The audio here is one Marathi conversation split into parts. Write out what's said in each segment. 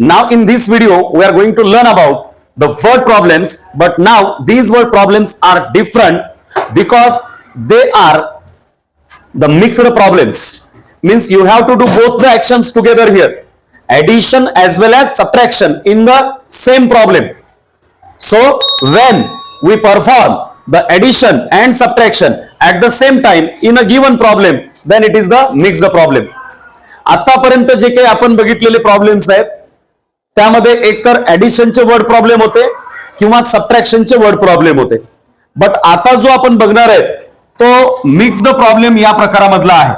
Now in this video, we are going to learn about the word problems, but now these word problems are different because they are the mixed problems. Means you have to do both the actions together here. Addition as well as subtraction in the same problem. So when we perform the addition and subtraction at the same time in a given problem, then it is the mixed problem. आतापर्यंत जे काही आपण बघितलेले प्रॉब्लेम्स आहेत त्यामध्ये एकतर ऍडिशनचे वर्ड प्रॉब्लेम होते किंवा सबट्रॅक्शनचे वर्ड प्रॉब्लेम होते. बट आता जो आपण बघणार आहे तो मिक्स द प्रॉब्लेम या प्रकारामधला आहे.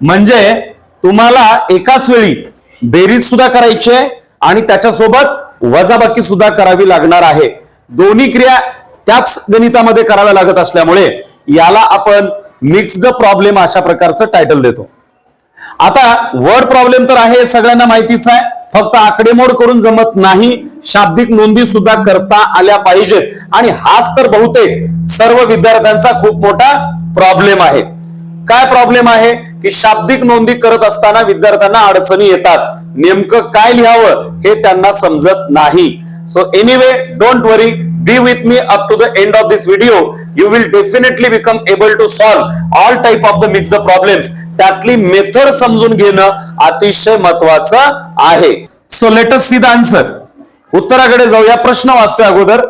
म्हणजे तुम्हाला एकाच वेळी बेरीज सुद्धा करायची आहे आणि त्याच्यासोबत वजाबाकी सुद्धा करावी लागणार आहे. दोन्ही क्रिया त्याच गणितामध्ये कराव्या लागत असल्यामुळे याला आपण मिक्स द प्रॉब्लेम अशा प्रकारचं टायटल देतो. आता वर्ड प्रॉब्लेम तर आहे सगळ्यांना माहितीच आहे. फक्त आकडेमोड करून जमत नाही. शाब्दिक नोंदी सुद्धा करता आल्या पाहिजेत. आणि हाच तर बहुतेक सर्व विद्यार्थ्यांचा खूप मोठा प्रॉब्लेम आहे. काय प्रॉब्लेम आहे? की शाब्दिक नोंदी करत असताना विद्यार्थ्यांना अडचणी येतात. नेमकं काय लिहावं हे त्यांना समजत नाही. So anyway don't worry be with me up to the end of this video. You will definitely become able to solve all type of the mixed problems. त्यातली मेथड समजून घेणं अतिशय महत्वाचं आहे. So let us see the answer उत्तराकडे जाऊया. प्रश्न वाचतोय अगोदर.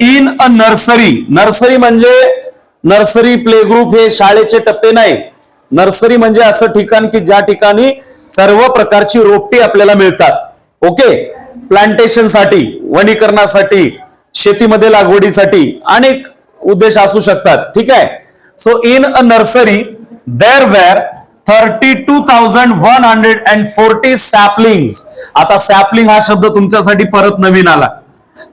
इन अ नर्सरी नर्सरी म्हणजे नर्सरी प्ले ग्रुप हे शाळेचे टप्पे नाही. नर्सरी म्हणजे असं ठिकाण की ज्या ठिकाणी सर्व प्रकारची रोपटी आपल्याला मिळतात. ओके प्लांटेशनसाठी वनीकरणासाठी शेतीमध्ये लागवडीसाठी अनेक उद्देश असू शकतात. ठीक आहे? So in a nursery there were thirty two thousand one hundred and forty sapling आता सॅपलिंग हा शब्द तुमच्यासाठी परत नवीन आला.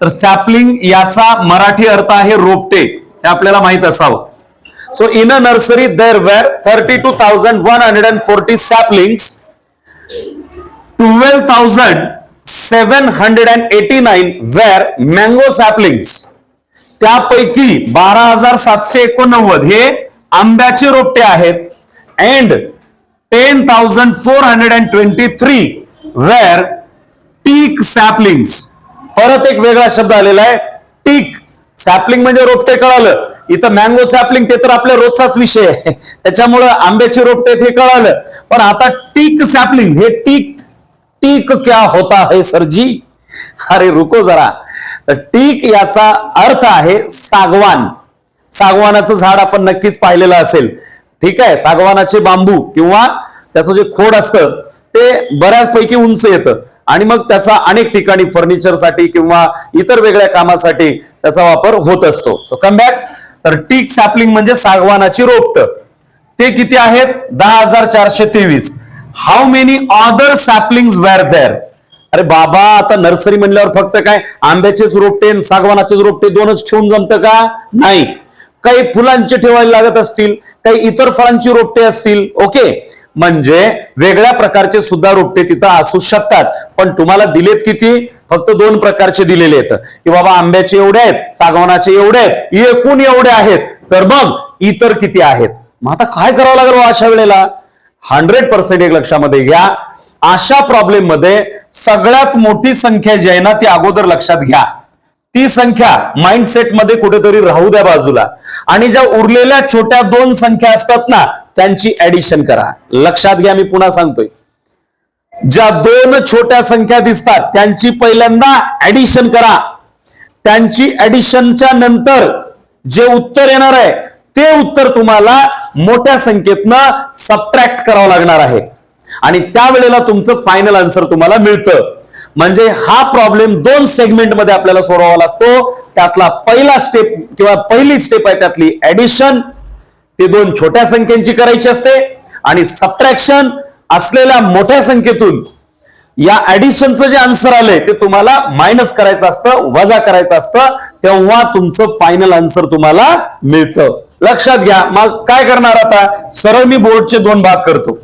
तर सॅपलिंग याचा मराठी अर्थ आहे रोपटे. हे आपल्याला माहीत असावं. So in a nursery there were thirty two thousand one hundred and forty saplings twelve thousand seven hundred and eighty nine were mango saplings त्यापैकी बारा हजार सातशे एकोणनव्वद हे आंब्याचे रोपटे आहेत. And ten thousand four hundred and twenty three teak saplings परत एक वेगळा शब्द आलेला आहे. टीक सॅपलिंग म्हणजे रोपटे कळालं. इथं मँगो सॅपलिंग ते तर आपल्या रोजचाच विषय आहे. त्याच्यामुळं आंब्याचे रोपटे हे कळालं. पण आता टीक सॅपलिंग हे टीक टीक क्या होता है सरजी? अरे रुको जरा. तर टीक याचा अर्थ आहे सागवान. सागवानाचं झाड आपण नक्कीच पाहिलेलं असेल. ठीक आहे? सागवानाचे बांबू किंवा त्याचं जे खोड असतं ते बऱ्याचपैकी उंच येतं. आणि मग त्याचा अनेक ठिकाणी फर्निचरसाठी किंवा इतर वेगळ्या कामासाठी त्याचा वापर होत असतो. सो कम बॅक तर टीक सॅपलिंग म्हणजे सागवानाची रोपट. ते किती आहेत? दहा हजार चारशे तेवीस. How many other sapling were there अरे बाबा आता नर्सरी म्हणल्यावर फक्त काय? आंब्याचेच रोपटे सागवानाचेच रोपटे दोनच ठेवून जमतं का? नाही. काही फुलांचे ठेवायला लागत असतील काही इतर फळांची रोपटे असतील ओके? म्हणजे वेगळ्या प्रकारचे सुद्धा रोपटे तिथं असू शकतात. पण तुम्हाला दिलेत किती? फक्त दोन प्रकारचे दिलेले आहेत. की बाबा आंब्याचे एवढे आहेत सागवनाचे एवढे आहेत एकूण एवढे आहेत. तर मग इतर किती आहेत? मग आता काय करावं लागेल अशा वेळेला? हंड्रेड पर्सेंट एक लक्षामध्ये घ्या. अशा प्रॉब्लेममध्ये सगळ्यात मोठी संख्या जी आहे ना ती अगोदर लक्षात घ्या. ती संख्या माइंडसेटमध्ये कुठेतरी राहू द्या बाजूला. आणि ज्या उरलेल्या छोट्या दोन संख्या असतात ना त्यांची ऍडिशन करा. लक्षात घ्या मी पुन्हा सांगतोय. ज्या दोन छोट्या संख्या दिसतात त्यांची पहिल्यांदा ऍडिशन करा. त्यांची ऍडिशनच्या नंतर जे उत्तर येणार आहे ते उत्तर तुम्हाला मोठ्या संख्येतनं सबट्रॅक्ट करावं लागणार आहे. आणि त्यावेळेला तुमचं फायनल आन्सर तुम्हाला मिळतं. म्हणजे हा प्रॉब्लेम दोन सेगमेंटमध्ये आपल्याला सोडवावा लागतो. त्यातला पहिला स्टेप किंवा पहिली स्टेप आहे त्यातली ऍडिशन ते दोन छोट्या संख्येची करायची असते. आणि सबट्रॅक्शन असलेल्या मोठ्या संख्येतून या ऍडिशनचं जे आन्सर आलंय ते तुम्हाला मायनस करायचं असतं वजा करायचं असतं. तेव्हा तुमचं फायनल आन्सर तुम्हाला मिळतं. लक्षात घ्या. मग काय करणार आता? सरळ मी बोर्डचे दोन भाग करतो.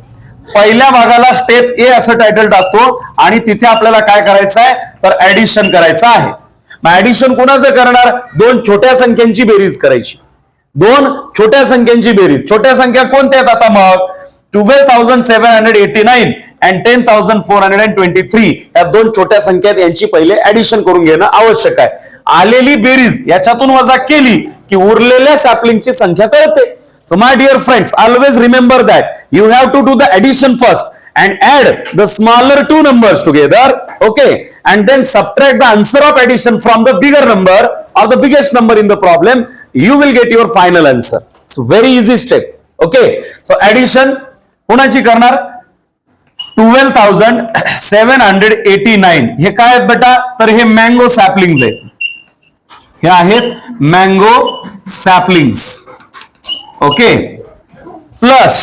पहिल्या भागाला स्टेप ए असं टायटल टाकतो आणि तिथे आपल्याला काय करायचं आहे तर ऍडिशन करायचं आहे. मग ऍडिशन कोणाचं करणार? दोन छोट्या संख्यांची बेरीज करायची. दोन छोट्या संख्यांची बेरीज. छोट्या संख्या कोणत्या आहेत आता मग? Twelve thousand seven hundred eighty nine and ten thousand four hundred and twenty three या दोन छोट्या संख्या यांची पहिले ऍडिशन करून घेणं आवश्यक आहे. आलेली बेरीज याच्यातून वजा केली की उरलेल्या सॅपलिंगची संख्या कळते. So my dear friends always remember that you have to do the addition first and add the smaller two numbers together okay and then subtract the answer of addition from the bigger number or the biggest number in the problem you will get your final answer so very easy step okay so addition कोणाची करणार twelve thousand seven hundred eighty nine हे काय आहेत बेटा तर हे मँगो सॅपलिंग्स आहेत हे आहेत मँगो सॅपलिंग्स ओके प्लस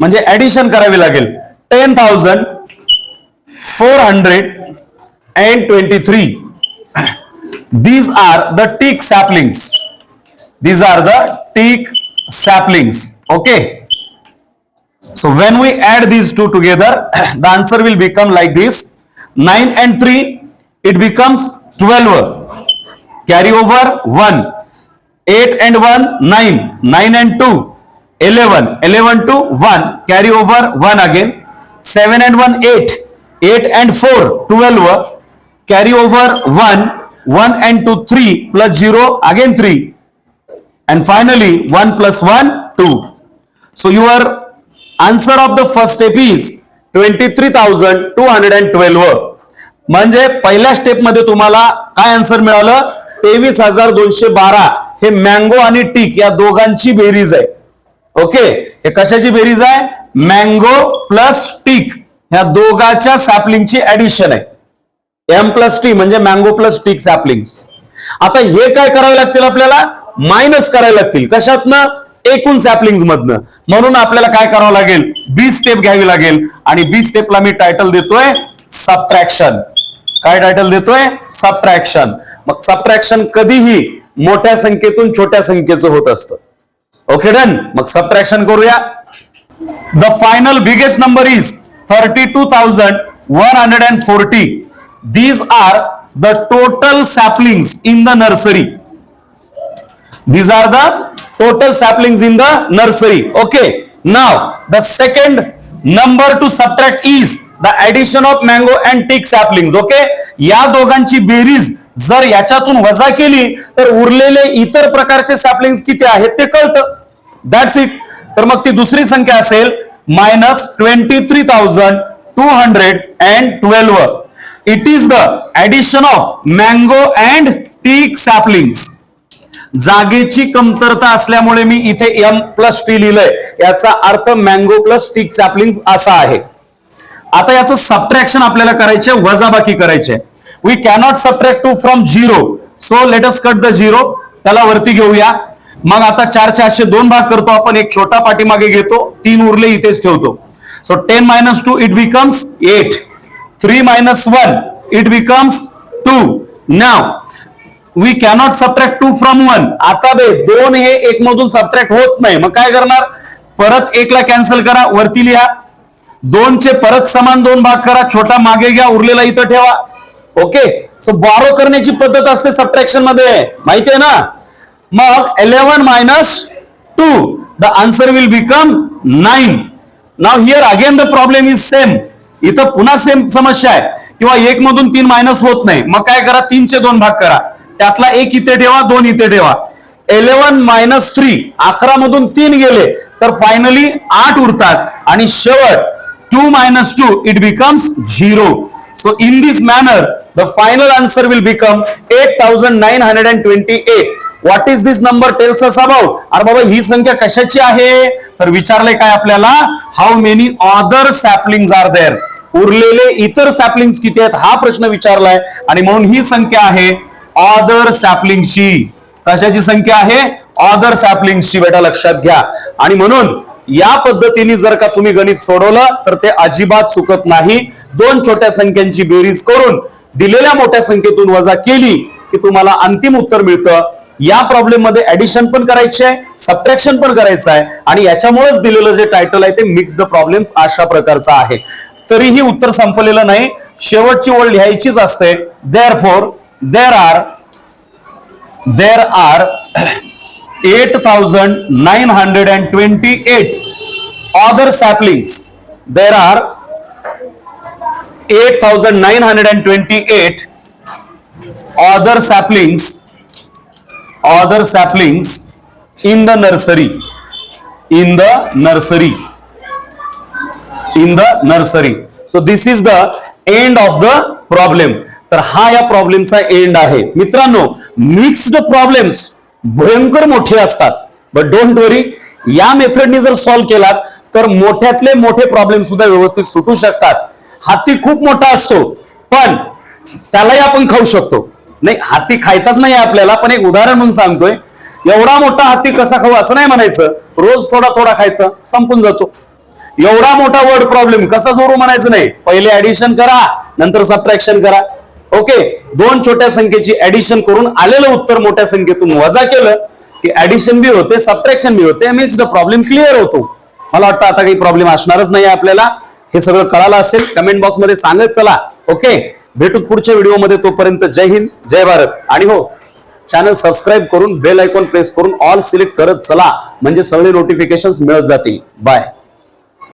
म्हणजे ऍडिशन करावी लागेल. Ten thousand four hundred and twenty three these are the teak saplings these are the teak saplings okay so when we add these two together the answer will become like this nine and three it becomes this. 9 and 3, eight and one nine nine and two eleven eleven two one carry over one again seven and one eight eight and four twelve carry over one one and two three plus zero again three and finally one plus one two so your answer of the first step is twenty three thousand two hundred and twelve म्हणजे पहिल्या स्टेपमध्ये तुम्हाला काय आन्सर मिळालं? तेवीस हजार दोनशे बारा. हे मँगो आणि टीक या दोघांची बेरीज आहे. ओके हे कशाची बेरीज आहे? मँगो प्लस टीक ह्या दोघांच्या सॅपलिंगची ऍडिशन आहे. एम प्लस टी म्हणजे मँगो प्लस टीक सॅपलिंग आता हे काय करावे लागतील आपल्याला? मायनस करावे लागतील. कशातनं? एकूण सॅपलिंग मधनं. म्हणून आपल्याला काय करावं लागेल? बी स्टेप घ्यावी लागेल. आणि बी स्टेपला मी टायटल देतोय सबट्रॅक्शन काय टायटल देतोय? सबट्रॅक्शन मग सबट्रॅक्शन कधीही मोठ्या संख्येतून छोट्या संख्येचं होत असतं. ओके डन मग सबट्रॅक्शन करूया. The final biggest number is thirty two thousand one hundred and forty these are the total saplings in the nursery these are the total saplings in the nursery okay now the second number to subtract is the addition of mango and teak sapling okay या दोघांची बेरीज जर याच्यातून वजा केली तर उरलेले इतर प्रकारचे सॅपलिंग किती आहेत ते कळतं. दॅट्स इट तर मग ती दुसरी संख्या असेल minus twenty three thousand two hundred and twelve it is the addition of mango and teak saplings जागेची कमतरता असल्यामुळे मी इथे एम प्लस टी लिहिलंय. याचा अर्थ मँगो प्लस टीक सॅपलिंग असा आहे. आता याचं सबट्रॅक्शन आपल्याला करायचे वजाबाकी करायचे we cannot subtract two from zero so let's cut the zero त्याला वरती घेऊया. मग आता चार चारशे दोन भाग करतो. आपण एक छोटा पाठीमागे घेतो. तीन उरले इथेच ठेवतो. So ten minus two it becomes eight three minus one it becomes two now we cannot subtract two from one आता बे दोन हे एक मधून सबट्रॅक्ट होत नाही. मग काय करणार? परत एकला कॅन्सल करा वरती लिहा. दोनचे परत समान दोन भाग करा. छोटा मागे घ्या उरलेला इथं ठेवा. ओके सो बॉरो करण्याची पद्धत असते सबट्रॅक्शनमध्ये. माहितीये ना? मग eleven minus two the answer will become nine now here again the problem is same इथं पुन्हा सेम समस्या आहे. किंवा एक मधून तीन मायनस होत नाही. मग काय करा? तीनचे दोन भाग करा. त्यातला एक इथे ठेवा दोन इथे ठेवा. इलेव्हन मायनस थ्री अकरा मधून तीन गेले तर फायनली आठ उरतात. आणि शेवट two minus two it becomes zero so in this manner the final answer will become eight thousand nine hundred and twenty eight what is this number tells us about अरे बाबा ही संख्या कशाची आहे? तर विचारले काय आपल्याला? How many other sapling are there उरलेले इतर सॅपलिंग्स किती आहेत? हा प्रश्न विचारलाय. आणि म्हणून ही संख्या आहे ऑदर सॅपलिंगची कशाची संख्या आहे? ऑदर सॅपलिंगची बेटा लक्षात घ्या. आणि म्हणून या पद्धतीने जर का तुम्ही गणित सोडवलं तर ते अजिबात चुकत नाही. दोन छोट्या संख्यांची बेरीज करून दिलेल्या मोठ्या संख्येतून वजा केली की तुम्हाला अंतिम उत्तर मिळतं. या प्रॉब्लेममध्ये ऍडिशन पण करायचे आहे सबट्रॅक्शन पण करायचं आहे आणि याच्यामुळेच दिलेलं जे टायटल आहे ते मिक्स्ड प्रॉब्लेम्स अशा प्रकारचा आहे. तरीही उत्तर संपलेलं नाही. शेवटची ओळ लिहायचीच असते. Therefore there are there are eight thousand nine hundred and twenty eight other saplings there are 8,928 other saplings other saplings in the nursery in the nursery in the nursery so this is the end of the problem तर हा या प्रॉब्लेमचा एंड आहे मित्रांनो मिक्स्ड प्रॉब्लेम्स भयंकर मोठे असतात बट डोंट वरी या मेथडनी जर सॉल्व्ह केलात तर मोठ्यातले मोठे प्रॉब्लेम सुद्धा व्यवस्थित सुटू शकतात हाती खूप मोठा असतो पण त्यालाही आपण खाऊ शकतो. नाही हाती खायचाच नाही आपल्याला पण एक उदाहरण म्हणून सांगतोय. एवढा मोठा हाती कसा खाऊ असं नाही म्हणायचं. रोज थोडा थोडा खायचं संपून जातो. एवढा मोठा वर्ड प्रॉब्लेम कसा जोरू म्हणायचं नाही. पहिले ऍडिशन करा नंतर सबट्रॅक्शन करा. ओके दोन छोट्या संख्येची ऍडिशन करून आलेलं उत्तर मोठ्या संख्येतून वजा केलं की ऍडिशन बी होते सबट्रॅक्शन बी होते मिक्स्ड प्रॉब्लेम क्लिअर होतो. मला वाटतं आता काही प्रॉब्लेम असणारच नाही आपल्याला. हे सगळं कळालं असेल कमेंट बॉक्समध्ये सांगत चला. ओके भेटू पुढच्या व्हिडिओमध्ये तोपर्यंत जय हिंद जय भारत. आणि हो चॅनल सबस्क्राईब करून बेल आयकॉन प्रेस करून ऑल सिलेक्ट करत चला. म्हणजे सगळे नोटिफिकेशन मिळत जातील. बाय